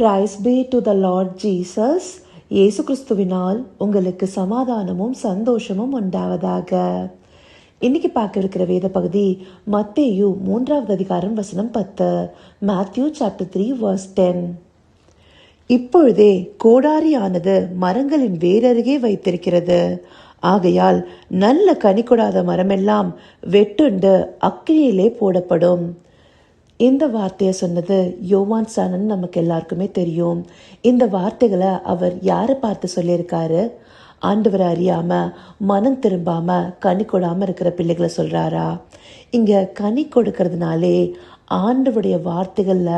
Praise be to the Lord Jesus இயேசு கிறிஸ்துவினால் உங்களுக்கு சமாதானமும் சந்தோஷமும் உண்டாவதாக. இன்னைக்கு பார்க்க இருக்கிற வேத பகுதி மத்தேயு மூன்றாவது அதிகாரம் வசனம் பத்து. Matthew chapter three verse ten இப்பொழுதே கோடாரியானது மரங்களின் வேரருகே வைத்திருக்கிறது. ஆகையால் நல்ல கனி கொடாத மரமெல்லாம் வெட்டுண்டு அக்கினியிலே போடப்படும். இந்த வார்த்தையை சொன்னது யோவான் சானன் நமக்கு எல்லாருக்குமே தெரியும். இந்த வார்த்தைகளை அவர் யாரை பார்த்து சொல்லியிருக்காரு? ஆண்டவரை அறியாமல் மனம் திரும்பாமல் கனி கொடாமல் இருக்கிற பிள்ளைகளை சொல்கிறாரா இங்கே கனி கொடுக்கறதுனாலே ஆண்டவருடைய வார்த்தைகளில்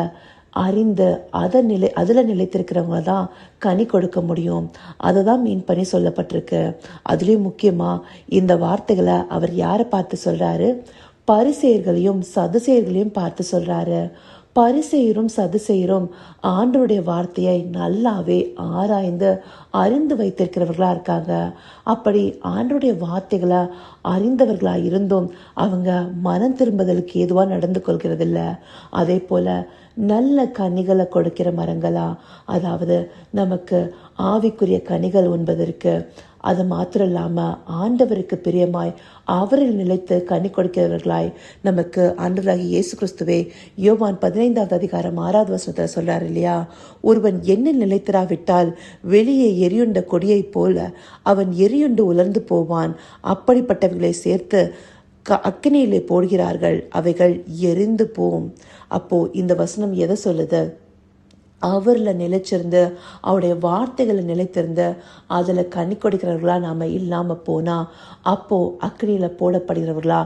அறிந்து அதை நிலை அதில் நிலைத்திருக்கிறவங்க தான் கனி கொடுக்க முடியும். அதை தான் மீன் பண்ணி சொல்லப்பட்டிருக்கு. அதுலேயும் முக்கியமாக இந்த வார்த்தைகளை அவர் யாரை பார்த்து சொல்கிறாரு பரிசெயர்களையும் சதுசெயர்களையும் பார்த்து சொல்கிறாரு பரிசெயரும் சதுசெயரும் ஆண்டருடைய வார்த்தையை நல்லாவே ஆராய்ந்து அறிந்து வைத்திருக்கிறவர்களாக இருக்காங்க. அப்படி ஆண்டருடைய வார்த்தைகளை அறிந்தவர்களாக இருந்தும் அவங்க மனம் திரும்புதலுக்கு ஏதுவாக நடந்து கொள்கிறதில்ல. அதே போல் நல்ல கனிகளை கொடுக்கிற மரங்களா அதாவது நமக்கு ஆவிக்குரிய கனிகள் உண்பதற்கு அது மாத்திரம் இல்லாமல் ஆண்டவருக்கு பிரியமாய் அவரில் நிலைத்து கனி கொடுக்கிறவர்களாய் நமக்கு ஆண்டவராகி இயேசு கிறிஸ்துவே யோவான் பதினைந்தாவது அதிகாரம் ஆறாவது வசனத்தில் சொல்கிறார் இல்லையா? ஒருவன் என்ன நிலைத்திராவிட்டால் வெளியே எரியுண்ட கொடியைப் போல அவன் எரியுண்டு உலர்ந்து போவான். அப்படிப்பட்டவர்களை சேர்த்து க அக்கினியிலே போடுகிறார்கள். அவைகள் எரிந்து போம். அப்போ இந்த வசனம் எதை சொல்லுது? அவரில் நிலைச்சிருந்து அவருடைய வார்த்தைகளை நிலைத்திருந்து அதில் கண்ணி கொடுக்கிறவர்களாக நாம் இல்லாமல் போனால் அப்போது அக்னியில் போடப்படுகிறவர்களா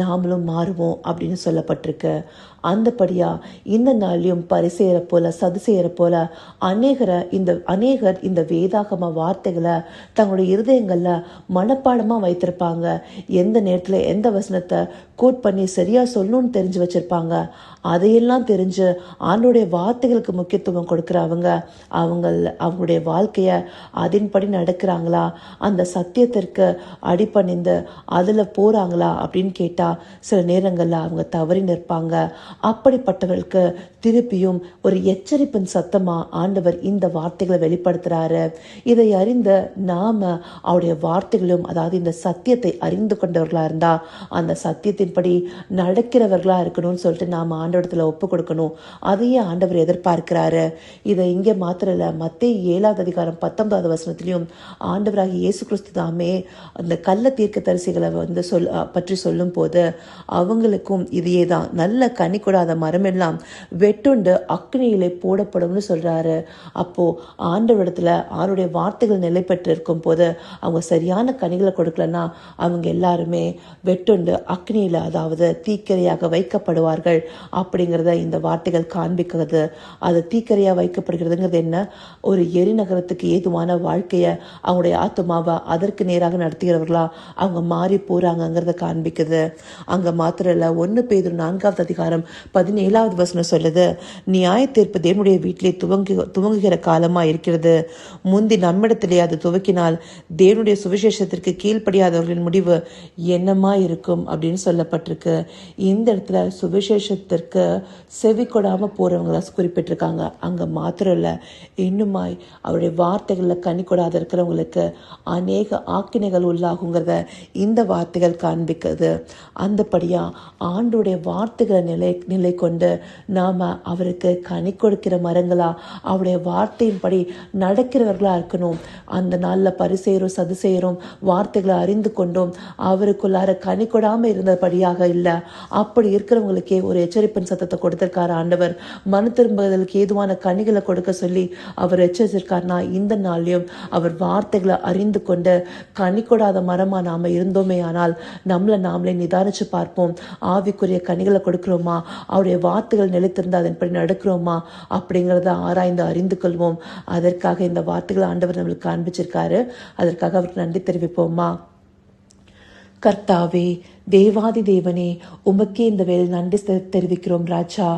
நாமளும் மாறுவோம் அப்படின்னு சொல்லப்பட்டிருக்கு. அந்தபடியாக இந்த நாளையும் பரிசெய்கிற போல சது செய்கிற போல அநேகரை இந்த அநேகர் இந்த வேதாகம வார்த்தைகளை தங்களுடைய இருதயங்களில் மனப்பாடமாக வைத்திருப்பாங்க. எந்த நேரத்தில் எந்த வசனத்தை கோட் பண்ணி சரியாக சொல்லணும்னு தெரிஞ்சு வச்சுருப்பாங்க. அதையெல்லாம் தெரிஞ்சு ஆண்டோடைய வார்த்தைகளுக்கு முக்கியத்துவம் கொடுக்குற அவங்க அவங்க அவங்களுடைய வாழ்க்கையை அதன்படி நடக்கிறாங்களா? அந்த சத்தியத்திற்கு அடிப்பணிந்து அதில் போகிறாங்களா அப்படின்னு கேட்டால் சில நேரங்களில் அவங்க தவறி நிற்பாங்க. அப்படிப்பட்டவர்களுக்கு திருப்பியும் ஒரு எச்சரிப்பின் சத்தமாக ஆண்டவர் இந்த வார்த்தைகளை வெளிப்படுத்துகிறாரு இதை அறிந்த நாம் அவருடைய வார்த்தைகளும் அதாவது இந்த சத்தியத்தை அறிந்து கொண்டவர்களாக இருந்தால் அந்த சத்தியத்தின்படி நடக்கிறவர்களாக இருக்கணும்னு சொல்லிட்டு நாம் ஆண்டவரத்தில் ஒப்பு கொடுக்கணும். அதையே ஆண்டவர் எதிர்பார்க்கிறாரு. இதை இங்கே மாத்திரல மத்திய ஏழாவது அதிகாரம் பத்தொன்பதாவது வசனத்திலையும் ஆண்டவராகி இயேசு கிறிஸ்து தாமே அந்த கள்ள தீர்க்க தரிசிகளை வந்து சொல் பற்றி சொல்லும் போது அவங்களுக்கும் இதையே தான். நல்ல கனி கொடாத மரமெல்லாம் வெட்டுண்டு அக்னியிலே போடப்படும்னு சொல்றாரு. அப்போ ஆண்டவரிடத்துல ஆருடைய வார்த்தைகள் நிலை பெற்று இருக்கும் போது அவங்க சரியான கனிகளை கொடுக்கலன்னா அவங்க எல்லாருமே வெட்டுண்டு அக்னியில அதாவது தீக்கரையாக வைக்கப்படுவார்கள் அப்படிங்கிறத இந்த வார்த்தைகள் காண்பிக்கிறது. அது தீக்கரையாக வைக்கப்படுகிறதுங்கிறது என்ன? ஒரு எரிநகரத்துக்கு ஏதுவான வாழ்க்கையை அவங்களுடைய ஆத்மாவை அதற்கு நேராக நடத்துகிறவர்களா? அவங்க மாறி போகிறாங்கங்கிறத காண்பிக்குது. அங்கே மாத்திரம் இல்லை ஒன்று பேர் நான்காவது அதிகாரம் பதினேழாவது வசனம் சொல்லுது நியாய தீர்ப்பு தேவனுடைய வீட்டிலே துவங்கி துவங்குகிற காலமாக இருக்கிறது. முந்தி நம்மிடத்திலே அது துவக்கினால் தேவனுடைய சுவிசேஷத்திற்கு கீழ்ப்படியாதவர்களின் முடிவு என்னமா இருக்கும்? அப்படின்னு சொல்லப்பட்டிருக்கு. இந்த இடத்துல சுவிசேஷத்திற்கு செவி கொடாமல் போறவங்கள குறிப்பிட்டிருக்காங்க. அங்கே மாத்திரம் இல்லை இன்னுமாய் அவருடைய வார்த்தைகளில் கனி கொடாத இருக்கிறவங்களுக்கு அநேக ஆக்கினைகள் உள்ளாகுங்கிறத இந்த வார்த்தைகள் காண்பிக்கிறது. அந்தபடியாக ஆண்டுடைய வார்த்தைகளை நிலை நிலை கொண்டு நாம் அவருக்கு கனி கொடுக்கிற மரங்களாக அவருடைய வார்த்தையின்படி நடக்கிறவர்களாக இருக்கணும். அந்த நாளில் பரிசெயரும் சதுசெயரும் வார்த்தைகளை அறிந்து கொண்டும் அவருக்குள்ளார கனி கொடாமல் இருந்தபடியாக இல்லை. அப்படி இருக்கிறவங்களுக்கே ஒரு எச்சரிப்பின் சத்தத்தை கொடுத்திருக்கார் ஆண்டவர். மனு திரும்புதலுக்கு ஏதுவான கனிகளை கொடுக்க சொல்லி அவர் எச்சரிச்சிருக்காருனா இந்த நாள்லையும் அவர் வார்த்தைகளை அறிந்து கொண்டு கனி கொடாத மரமாக நாம் இருந்தோமே ஆனால் நம்மளை நாமளே நிதானிச்சு பார்ப்போம். ஆவிக்குரிய கனிகளை கொடுக்குறோமா? அவருடைய வார்த்தைகள் நிலைத்திருந்து அதன்படி நடக்கிறோமா? அப்படிங்கிறத ஆராய்ந்து அறிந்து கொள்வோம். அதற்காக இந்த வார்த்தைகளை ஆண்டவர் நம்மளுக்கு காண்பிச்சிருக்காரு. அதற்காக அவருக்கு நன்றி தெரிவிப்போமா? கர்த்தாவே தேவாதி தேவனே உமக்கே இந்த வேலை நன்றி தெரிவிக்கிறோம் ராஜா.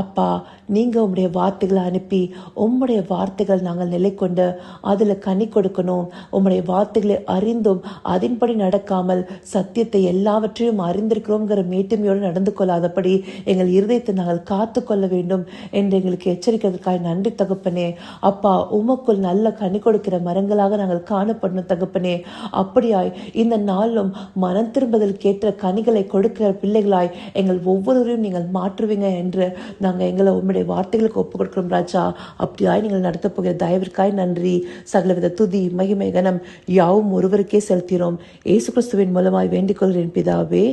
அப்பா நீங்கள் உம்முடைய வார்த்தைகளை அனுப்பி உம்முடைய வார்த்தைகள் நாங்கள் நிலை கொண்டு அதில் கனி கொடுக்கணும். உம்முடைய வார்த்தைகளை அறிந்தும் அதன்படி நடக்காமல் சத்தியத்தை எல்லாவற்றையும் அறிந்திருக்கிறோங்கிற மேட்டுமையோடு நடந்து கொள்ளாதபடி எங்கள் இருதயத்தை நாங்கள் காத்து கொள்ள வேண்டும் என்று எங்களுக்கு எச்சரிக்கிறதுக்காக நன்றி தகப்பனே. அப்பா உமக்குள் நல்ல கனி கொடுக்கிற மரங்களாக நாங்கள் காணப்படணும் தகப்பனே. அப்படியாய் இந்த நாளும் மனம் திரும்புதல் கேட்ட கனிகளை கொடுக்கிற பிள்ளைகளாய் எங்கள் ஒவ்வொருவரையும் நீங்கள் மாற்றுவீங்க என்று நாங்கள் எங்களை உம்முடைய வார்த்தைகளுக்கு ஒப்புக் கொடுக்கிறோம் ராஜா. அப்படியாய் நீங்கள் நடத்தப் போகிற தயவிற்காய் நன்றி. சகலவித துதி மகிமை கனம் யாவும் ஒருவருக்கே செலுத்தினோம். ஏசு கிறிஸ்துவின் மூலமாய் வேண்டிக் கொள்கிறேன் பிதாவே.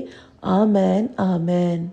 ஆமேன் ஆமேன்.